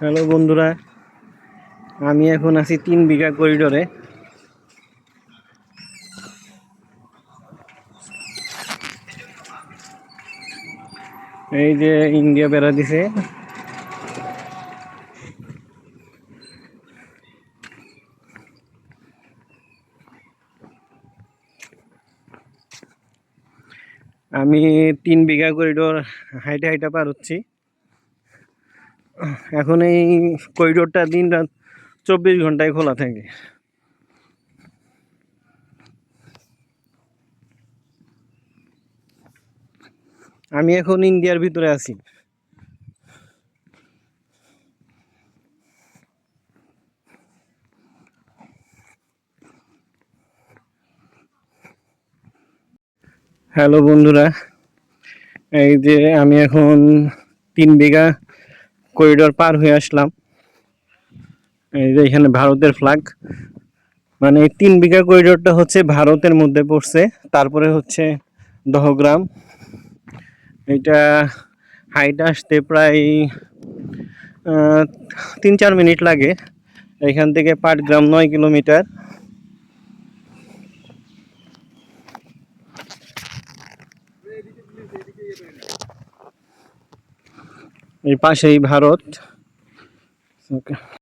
Hello বন্ধুরা, আমি এখন আছি তিন বিঘা করিডোরে। এই যে ইন্ডিয়া বেড়া দিছে। আমি তিন বিঘা করিডোর হাইটে হাইটা পার হচ্ছি। এখন এই করিডোরটা দিন রাত চব্বিশ ঘন্টায় খোলা থাকে। আমি এখন ইন্ডিয়ার ভিতরে আছি। হ্যালো বন্ধুরা, এই যে আমি এখন তিন বিঘা করিডোর পার হয়ে আসলাম। এই যে এখানে ভারতের ফ্ল্যাগ মানে এই তিন বিঘা করিডোরটা হচ্ছে ভারতের মধ্যে পড়ছে, তারপরে হচ্ছে দহগ্রাম। এটা হাইট আসতে প্রায় তিন চার মিনিট লাগে। এখান থেকে পাটগ্রাম নয় কিলোমিটার। এই পাশেই ভারত।